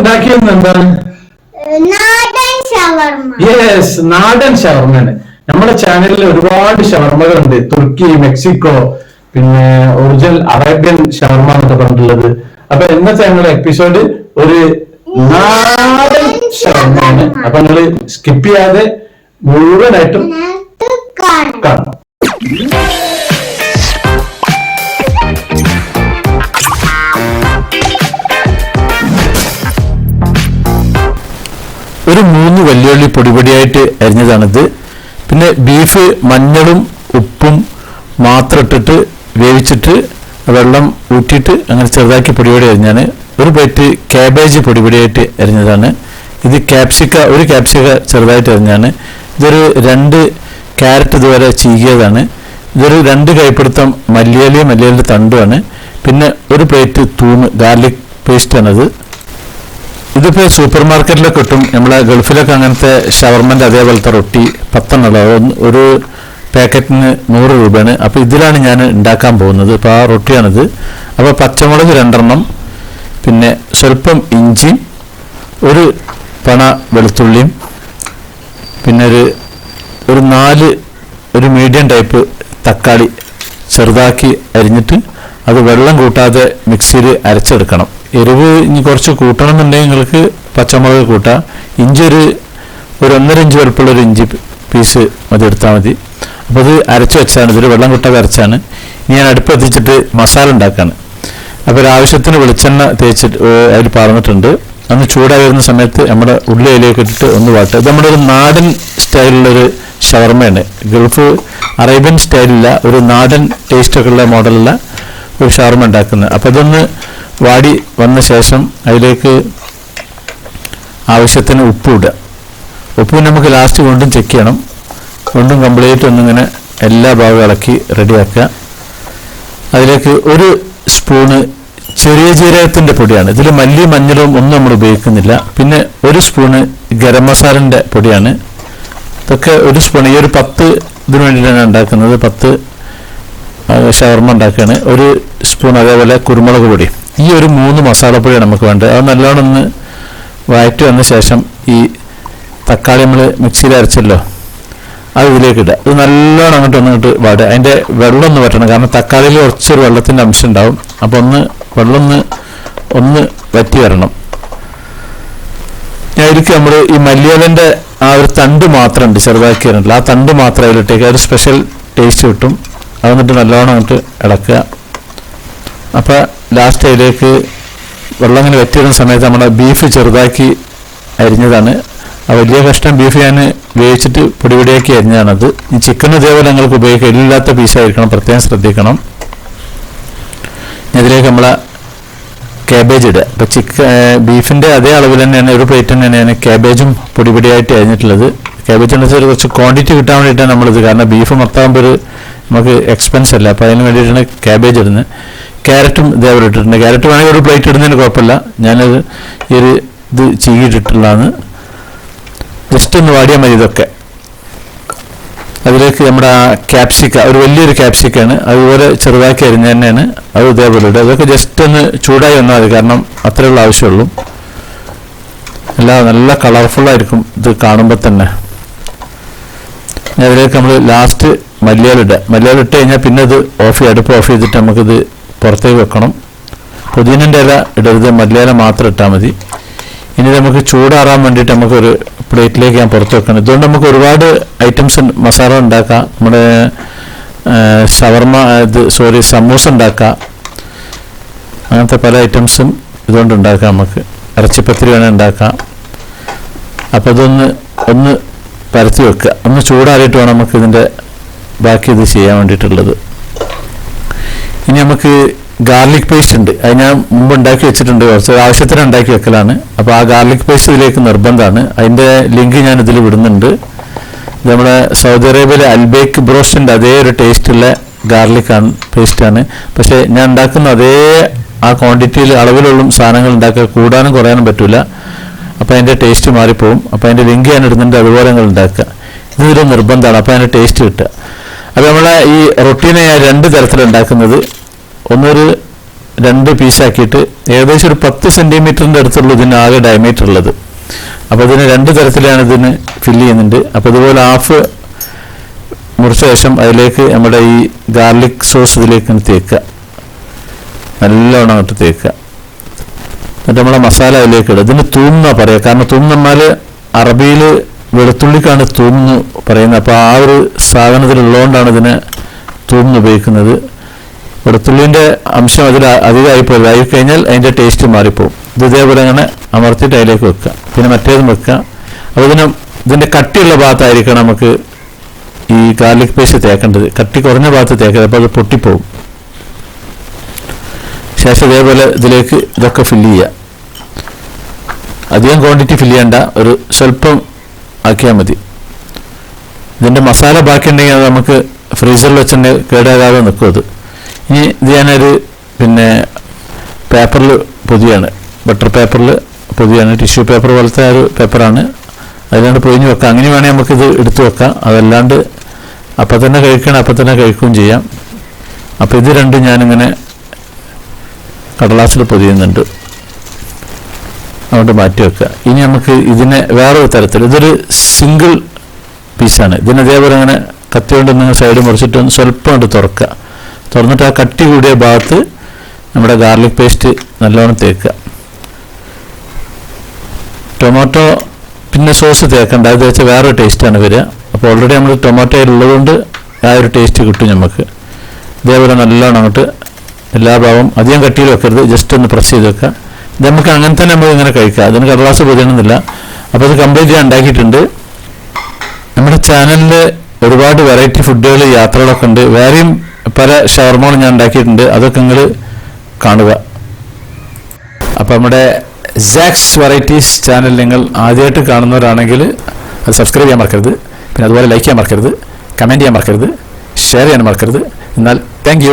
ഉണ്ടാക്കിയത് എന്താണ്? യെസ് നാടൻ ഷവർമ്മയാണ് നമ്മുടെ ചാനലിൽ ഒരുപാട് ഷവർമ്മകളുണ്ട് തുർക്കി മെക്സിക്കോ പിന്നെ ഒറിജിനൽ അറേബ്യൻ ഷവർമ എന്നൊക്കെ പറഞ്ഞിട്ടുള്ളത്. അപ്പൊ ഇന്നത്തെ ഞങ്ങളുടെ എപ്പിസോഡ് ഒരു നാടൻ ഷവർമ്മയാണ് അപ്പൊ നിങ്ങൾ സ്കിപ്പ് ചെയ്യാതെ മുഴുവനായിട്ടും കാണണം. ഒരു മൂന്ന് വെല്ലുവിളി പൊടിപൊടിയായിട്ട് അരിഞ്ഞതാണിത്. പിന്നെ ബീഫ് മഞ്ഞളും ഉപ്പും മാത്രം ഇട്ടിട്ട് വേവിച്ചിട്ട് വെള്ളം ഊറ്റിയിട്ട് അങ്ങനെ ചെറുതാക്കി പൊടിപൊടി അരിഞ്ഞാണ്. ഒരു പ്ലേറ്റ് ക്യാബേജ് പൊടിപൊടിയായിട്ട് അരിഞ്ഞതാണ്. ഇത് ക്യാപ്സിക്ക ഒരു ക്യാപ്സിക്ക ചെറുതായിട്ട് അരിഞ്ഞാണ്. ഇതൊരു രണ്ട് ക്യാരറ്റ് ഇതുവരെ ചീകിയതാണ്. ഇതൊരു രണ്ട് കൈപ്പിടുത്തം മല്ലിയിലയും മല്ലിയലിന്റെ തണ്ടുമാണ്. പിന്നെ ഒരു പ്ലേറ്റ് തൂണ് ഗാർലിക് പേസ്റ്റാണത് ഇതിപ്പോ സൂപ്പർ മാർക്കറ്റിലൊക്കെ കിട്ടും. നമ്മളെ ഗൾഫിലൊക്കെ അങ്ങനത്തെ ഷവർമന്റെ അതേപോലത്തെ റൊട്ടി പത്തെണ്ണുള്ള ഒരു പാക്കറ്റിന് നൂറ് രൂപയാണ്. അപ്പൊ ഇതിലാണ് ഞാൻ ഉണ്ടാക്കാൻ പോകുന്നത്. ഇപ്പൊ ആ റൊട്ടിയാണിത്. അപ്പൊ പച്ചമുളക് രണ്ടെണ്ണം പിന്നെ സ്വല്പം ഇഞ്ചി ഒരു പണ വെളുത്തുള്ളിയും പിന്നെ ഒരു ഒരു നാല് ഒരു മീഡിയം ടൈപ്പ് തക്കാളി ചെറുതാക്കി അരിഞ്ഞിട്ട് അത് വെള്ളം കൂട്ടാതെ മിക്സിയിൽ അരച്ചെടുക്കണം. എരിവ് ഇനി കുറച്ച് കൂട്ടണം എന്നുണ്ടെങ്കിൽ നിങ്ങൾക്ക് പച്ചമുളക് കൂട്ടാം. ഇഞ്ചി ഒരു ഒരു ഒന്നര ഇഞ്ച് വലുപ്പമുള്ള ഒരു ഇഞ്ചി പീസ് മതി എടുത്താൽ മതി. അപ്പോൾ അത് അരച്ച് വെച്ചാണ് ഇതൊരു വെള്ളം കൂട്ടാതെ അരച്ചാണ്. ഞാൻ അടുപ്പ് എത്തിച്ചിട്ട് മസാല ഉണ്ടാക്കാണ്. അപ്പോൾ ഒരാവശ്യത്തിന് വെളിച്ചെണ്ണ തേച്ചിട്ട് അതിൽ പറഞ്ഞിട്ടുണ്ട് അന്ന് ചൂടായി വരുന്ന സമയത്ത് നമ്മുടെ ഉള്ളി ഇലയൊക്കെ ഇട്ടിട്ട് ഒന്ന് വാട്ട് ഇത് നമ്മുടെ ഒരു നാടൻ സ്റ്റൈലിലൊരു ഷവർമയാണ്. ഗൾഫ് അറേബ്യൻ സ്റ്റൈലില്ല ഒരു നാടൻ ടേസ്റ്റൊക്കെ ഉള്ള മോഡലുള്ള ഒരു ഷവർമ്മ ഉണ്ടാക്കുന്നത്. അപ്പോൾ ഇതൊന്ന് വാടി വന്ന ശേഷം അതിലേക്ക് ആവശ്യത്തിന് ഉപ്പ് ഇടുക. ഉപ്പ് നമുക്ക് ലാസ്റ്റ് കൊണ്ടും ചെക്ക് ചെയ്യണം. കൊണ്ടും കംപ്ലീറ്റ് ഒന്നിങ്ങനെ എല്ലാ ഭാഗവും ഇളക്കി റെഡിയാക്കുക അതിലേക്ക് ഒരു സ്പൂണ് ചെറിയ ജീരകത്തിന്റെ പൊടിയാണ്. ഇതിൽ മല്ലി മഞ്ഞളും ഒന്നും നമ്മൾ ഉപയോഗിക്കുന്നില്ല. പിന്നെ ഒരു സ്പൂണ് ഗരം മസാലന്റെ പൊടിയാണ്. ഇതൊക്കെ ഒരു സ്പൂൺ ഈ ഒരു പത്ത് ഇതിനു വേണ്ടിയിട്ടാണ് ഉണ്ടാക്കുന്നത്. പത്ത് ആ, ഷവർമ്മ ഉണ്ടാക്കുകയാണ് ഒരു സ്പൂൺ അതേപോലെ കുരുമുളക് പൊടി. ഈ ഒരു മൂന്ന് മസാലപ്പൊടിയാണ് നമുക്ക് വേണ്ടത്. അത് നല്ലോണം ഒന്ന് വഴറ്റി വന്ന ശേഷം ഈ തക്കാളി നമ്മൾ മിക്സിയിൽ അരച്ചല്ലോ അത് ഇതിലേക്ക് ഇടുക. ഇത് നല്ലോണം അങ്ങോട്ട് ഒന്നിട്ട് വാടുക. അതിന്റെ വെള്ളം ഒന്ന് വറ്റണം. കാരണം തക്കാളിയിൽ കുറച്ചൊരു വെള്ളത്തിന്റെ അംശം ഉണ്ടാവും അപ്പോൾ ഒന്ന് വെള്ളം ഒന്ന് ഒന്ന് വറ്റി വരണം. ഞാനിരിക്കും നമ്മൾ ഈ മല്ലിയലന്റെ ആ ഒരു തണ്ട് മാത്രമുണ്ട് ചെറുതാക്കി വരണ്ടല്ലോ ആ തണ്ട് മാത്രം അതിലിട്ടേക്ക്. ഒരു സ്പെഷ്യൽ ടേസ്റ്റ് കിട്ടും. അത് എന്നിട്ട് നല്ലോണം ഇട്ട് ഇളക്കുക. അപ്പോൾ ലാസ്റ്റ് അതിലേക്ക് വെള്ളം ഇങ്ങനെ വെറ്റിടുന്ന സമയത്ത് നമ്മുടെ ബീഫ് ചെറുതാക്കി അരിഞ്ഞതാണ്. ആ വലിയ കഷ്ടം ബീഫ് ഞാൻ വേവിച്ചിട്ട് പൊടി പൊടിയാക്കി അരിഞ്ഞതാണത്. ഈ ചിക്കൻ ഇതേപോലെ നിങ്ങൾക്ക് ഉപയോഗിക്കുക എല്ലില്ലാത്ത പീസായിരിക്കണം പ്രത്യേകം ശ്രദ്ധിക്കണം. ഇതിലേക്ക് നമ്മൾ ക്യാബേജ് ഇടുക. അപ്പോൾ ചിക്കൻ ബീഫിന്റെ അതേ അളവിൽ തന്നെയാണ് ഒരു പ്ലേറ്റ് തന്നെയാണ് കാബേജും പൊടിപൊടിയായിട്ട് അരിഞ്ഞിട്ടുള്ളത്. എന്ന് വെച്ചാൽ കുറച്ച് ക്വാണ്ടിറ്റി കിട്ടാൻ വേണ്ടിയിട്ടാണ് നമ്മളിത്. കാരണം ബീഫ് മൊത്തം ഒരു നമുക്ക് എക്സ്പെൻസ് അല്ല? അപ്പോൾ അതിന് വേണ്ടിയിട്ടാണ് കാബേജ് ഇടുന്നത്. ക്യാരറ്റും ഇതേപോലെ ഇട്ടിട്ടുണ്ട്. ക്യാരറ്റ് വേണമെങ്കിൽ ഒരു പ്ലേറ്റ് ഇടുന്നതിന് കുഴപ്പമില്ല. ഞാനത് ഈ ഒരു ഇത് ചീകിട്ടിട്ടുള്ളതാണ് ജസ്റ്റ് ഒന്ന് വാടിയാൽ മതി ഇതൊക്കെ. അതിലേക്ക് നമ്മുടെ ക്യാപ്സിക്ക ഒരു വലിയൊരു ക്യാപ്സിക്കാണ് അതുപോലെ ചെറുതാക്കി അരിഞ്ഞ തന്നെയാണ്. അത് ഇതേപോലെ ഇടുക. അതൊക്കെ ജസ്റ്റ് ഒന്ന് ചൂടായി വന്നാൽ മതി. കാരണം അത്രയുള്ള ആവശ്യമുള്ളൂ. അല്ല നല്ല കളർഫുള്ളായിരിക്കും ഇത് കാണുമ്പോൾ തന്നെ. അതിലേക്ക് നമ്മൾ ലാസ്റ്റ് മല്ലിയിലിടുക മല്ലിയാലിട്ട് കഴിഞ്ഞാൽ പിന്നെ അത് ഓഫ് അടുപ്പ് ഓഫ് ചെയ്തിട്ട് നമുക്കിത് പുറത്തേക്ക് വെക്കണം. പുതിനന്റെ ഇല ഇടരുത്. മല്ലിയാല മാത്രം ഇട്ടാൽ മതി. ഇനി നമുക്ക് ചൂടാറാൻ വേണ്ടിയിട്ട് നമുക്കൊരു പ്ലേറ്റിലേക്ക് ഞാൻ പുറത്ത് വെക്കണം. ഇതുകൊണ്ട് നമുക്ക് ഒരുപാട് ഐറ്റംസ് മസാല ഉണ്ടാക്കാം. നമ്മുടെ ഷവർമ ഇത് സോറി സമൂസ ഉണ്ടാക്കാം. അങ്ങനത്തെ പല ഐറ്റംസും ഇതുകൊണ്ട് ഉണ്ടാക്കാം നമുക്ക്. ഇറച്ചിപ്പത്തിരി വേണേൽ ഉണ്ടാക്കാം. അപ്പോൾ ഇതൊന്ന് ഒന്ന് പരത്തി വെക്കുക. ഒന്ന് ചൂടാറിയിട്ട് വേണം നമുക്ക് ഇതിന്റെ ബാക്കി ഇത് ചെയ്യാൻ വേണ്ടിയിട്ടുള്ളത്. ഇനി നമുക്ക് ഗാർലിക് പേസ്റ്റ് ഉണ്ട്. അത് ഞാൻ മുമ്പ് ഉണ്ടാക്കി വെച്ചിട്ടുണ്ട്. കുറച്ച് ആവശ്യത്തിന് ഉണ്ടാക്കി വെക്കലാണ്. അപ്പോൾ ആ ഗാർലിക് പേസ്റ്റ് ഇതിലേക്ക് നിർബന്ധമാണ്. അതിന്റെ ലിങ്ക് ഞാൻ ഇതിൽ വിടുന്നുണ്ട്. നമ്മുടെ സൗദി അറേബ്യയിലെ അൽബേക്ക് ബ്രോസ്റ്റിന്റെ അതേ ഒരു ടേസ്റ്റുള്ള ഗാർലിക് ആണ് പേസ്റ്റാണ്. പക്ഷേ ഞാൻ ഉണ്ടാക്കുന്ന അതേ ആ ക്വാണ്ടിറ്റിയിൽ അളവിലുള്ള സാധനങ്ങൾ ഉണ്ടാക്കുക കൂടാനും കുറയാനും പറ്റില്ല. അപ്പോൾ അതിന്റെ ടേസ്റ്റ് മാറിപ്പോവും. അപ്പോൾ അതിന്റെ ലിങ്ക് ഞാൻ ഇടുന്നുണ്ട് അതുപോലെ ഉണ്ടാക്കുക. ഇതൊരു നിർബന്ധമാണ് അപ്പോൾ അതിന്റെ ടേസ്റ്റ് കിട്ടുക. അപ്പോൾ നമ്മൾ ഈ റൊട്ടീനെ രണ്ട് തരത്തിലുണ്ടാക്കുന്നത് ഒന്നൊരു രണ്ട് പീസാക്കിയിട്ട് ഏകദേശം ഒരു പത്ത് സെന്റിമീറ്ററിന്റെ അടുത്തുള്ള ഇതിന് ആകെ ഡയമീറ്റർ ഉള്ളത്. അപ്പോൾ ഇതിന് രണ്ട് തരത്തിലാണ് ഇതിന് ഫില്ല് ചെയ്യുന്നുണ്ട്. അപ്പോൾ ഇതുപോലെ ഹാഫ് മുറിച്ച ശേഷം അതിലേക്ക് നമ്മുടെ ഈ ഗാർലിക് സോസ് ഇതിലേക്ക് തേക്കുക. നല്ലോണം അങ്ങോട്ട് തേക്കുക. എന്നിട്ട് നമ്മളെ മസാല അതിലേക്ക് ഇടും ഇതിന് തൂന്ന പറയാം. കാരണം തൂം എന്ന് പറഞ്ഞാൽ അറബിയിൽ വെളുത്തുള്ളിക്കാണ് തൂന്ന് പറയുന്നത്. അപ്പോൾ ആ ഒരു സാധനത്തിലുള്ളതുകൊണ്ടാണ് ഇതിനെ തൂന്ന് ഉപയോഗിക്കുന്നത്. വെളുത്തുള്ളിന്റെ അംശം അതിൽ അധികമായി പോയി ആയി കഴിഞ്ഞാൽ അതിന്റെ ടേസ്റ്റ് മാറിപ്പോവും. ഇത് ഇതേപോലെ അങ്ങനെ അമർത്തിയിട്ട് അതിലേക്ക് വെക്കുക. പിന്നെ മറ്റേതും വെക്കുക. അപ്പോൾ ഇതിന് ഇതിന്റെ കട്ടിയുള്ള ഭാഗത്തായിരിക്കണം നമുക്ക് ഈ ഗാർലിക് പേസ്റ്റ് തേക്കേണ്ടത്. കട്ടി കുറഞ്ഞ ഭാഗത്ത് തേക്കരുത്. അപ്പോൾ അത് പൊട്ടിപ്പോവും. ശേഷം ഇതേപോലെ ഇതിലേക്ക് ഇതൊക്കെ ഫില്ല് ചെയ്യുക. അധികം ക്വാണ്ടിറ്റി ഫില്ല് ചെയ്യണ്ട ഒരു സ്വല്പം ആക്കിയാൽ മതി. ഇതിന്റെ മസാല ബാക്കിയുണ്ടെങ്കിൽ അത് നമുക്ക് ഫ്രീസറിൽ വെച്ചിട്ട് കേടാകാതെ നിൽക്കും അത്. ഇനി ഇത് ഞാനൊരു പിന്നെ പേപ്പറിൽ പൊതിയാണ്. ബട്ടർ പേപ്പറിൽ പൊതിയാണ്. ടിഷ്യൂ പേപ്പർ പോലത്തെ ഒരു പേപ്പറാണ് അതിലാണ്ട് പൊതിഞ്ഞ് വെക്കാം. അങ്ങനെ വേണമെങ്കിൽ നമുക്കിത് എടുത്തു വെക്കാം. അതല്ലാണ്ട് അപ്പം തന്നെ കഴിക്കണം അപ്പം തന്നെ കഴിക്കുകയും ചെയ്യാം. അപ്പോൾ ഇത് രണ്ടും ഞാനിങ്ങനെ കടലാസിൽ പൊതിയുന്നുണ്ട്. അതുകൊണ്ട് മാറ്റി വെക്കുക. ഇനി നമുക്ക് ഇതിനെ വേറൊരു തരത്തിൽ ഇതൊരു സിംഗിൾ പീസാണ് ഇതിന് അതേപോലെ അങ്ങനെ കത്തി കൊണ്ട് നിങ്ങൾ സൈഡ് മുറിച്ചിട്ട് സ്വല്പം കൊണ്ട് തുറക്കുക. തുറന്നിട്ട് ആ കട്ടി കൂടിയ ഭാഗത്ത് നമ്മുടെ ഗാർലിക് പേസ്റ്റ് നല്ലോണം തേക്കുക. ടൊമാറ്റോ പിന്നെ സോസ് തേക്കണ്ട അത് വെച്ചാൽ വേറൊരു ടേസ്റ്റാണ് വരിക. അപ്പോൾ ഓൾറെഡി നമ്മൾ ടൊമാറ്റോ ഉള്ളതുകൊണ്ട് ആ ഒരു ടേസ്റ്റ് കിട്ടും നമുക്ക്. ഇതേപോലെ നല്ലോണം അങ്ങോട്ട് എല്ലാ ഭാവം അധികം കട്ടിയിൽ വെക്കരുത്. ജസ്റ്റ് ഒന്ന് പ്രസ് ചെയ്ത് വെക്കുക. ഇത് നമുക്ക് അങ്ങനെ തന്നെ നമ്മൾ ഇങ്ങനെ കഴിക്കുക. അതിന് കടലാസ് പൊതിയണമെന്നില്ല. അപ്പോൾ ഇത് കംപ്ലീറ്റ് ഞാൻ ഉണ്ടാക്കിയിട്ടുണ്ട്. നമ്മുടെ ചാനലിൽ ഒരുപാട് വെറൈറ്റി ഫുഡുകൾ യാത്രകളൊക്കെ ഉണ്ട്. വേറെയും പല ഷവർമകളും ഞാൻ ഉണ്ടാക്കിയിട്ടുണ്ട്. അതൊക്കെ നിങ്ങൾ കാണുക. അപ്പോൾ നമ്മുടെ സാക്സ് വെറൈറ്റീസ് ചാനൽ നിങ്ങൾ ആദ്യമായിട്ട് കാണുന്നവരാണെങ്കിൽ അത് സബ്സ്ക്രൈബ് ചെയ്യാൻ മറക്കരുത്. പിന്നെ അതുപോലെ ലൈക്ക് ചെയ്യാൻ മറക്കരുത്. കമന്റ് ചെയ്യാൻ മറക്കരുത്. ഷെയർ ചെയ്യാൻ മറക്കരുത്. എന്നാൽ താങ്ക്